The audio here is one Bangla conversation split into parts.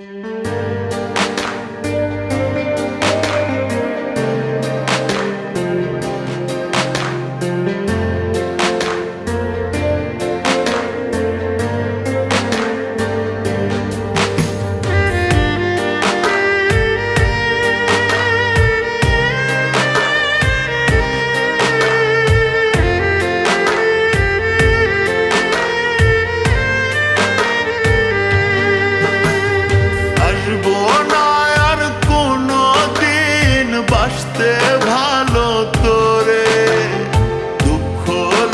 Música চাইতে ভালো তোরে। দুঃখ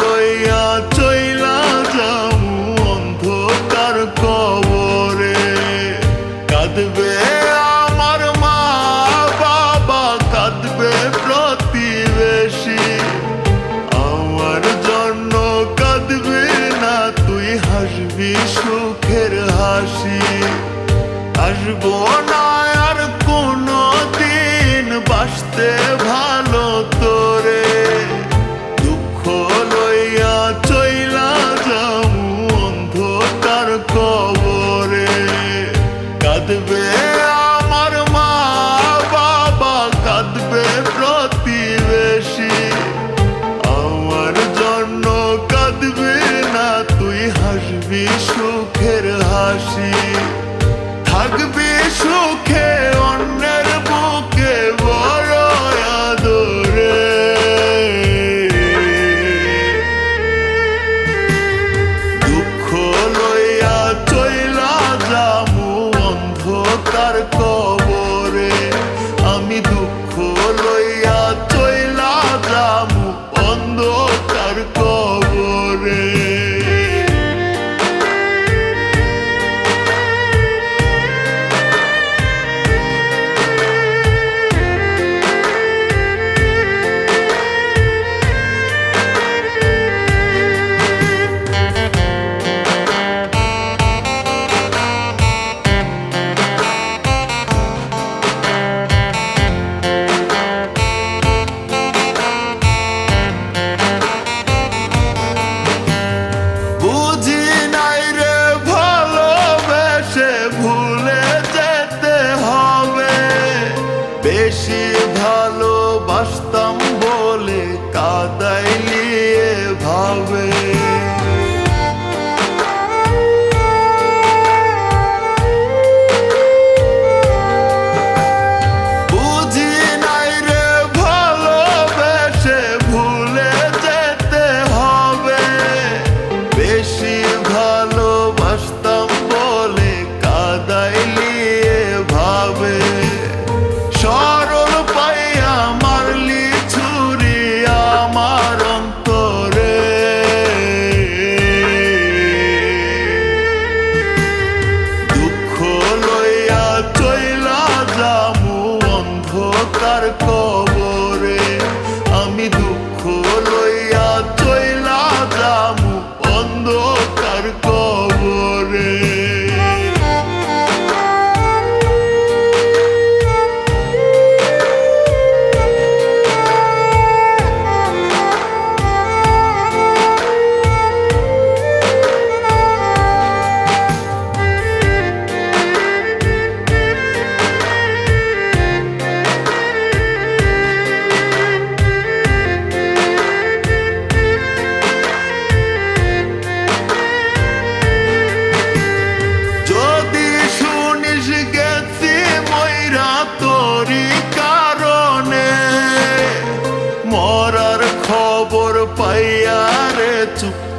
লইয়া চইলা যামু অন্ধকার কবরে। কাঁদবে আমার মা বাবা, কাঁদবে প্রতিবেশী। আমার জন্য কাঁদবে না, তুই হাসবি সুখের হাসি। আসব না বাসতে ভালো তোরে। দুঃখ লইয়া চইলা যামু অন্ধকার কবরে। কাঁদবে আমার মা বাবা, কাঁদবে প্রতি always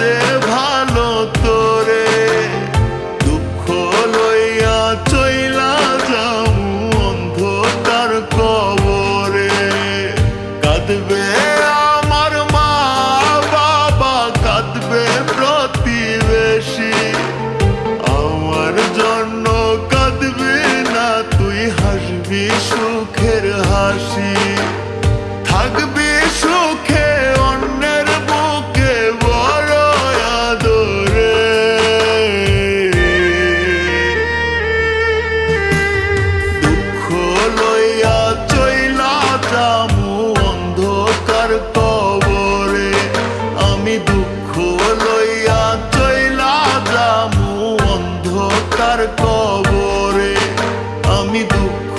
চাইতে ভালো তোরে, দুঃখ লইয়া চইলা যাও অন্ধকার কবরে। কাঁদবে আমার মা, বাবা, কাঁদবে প্রতিবেশী। আমার জন্য কাঁদবে না, তুই হাসবি সুখের হাসি। তার কবরে আমি দুঃখ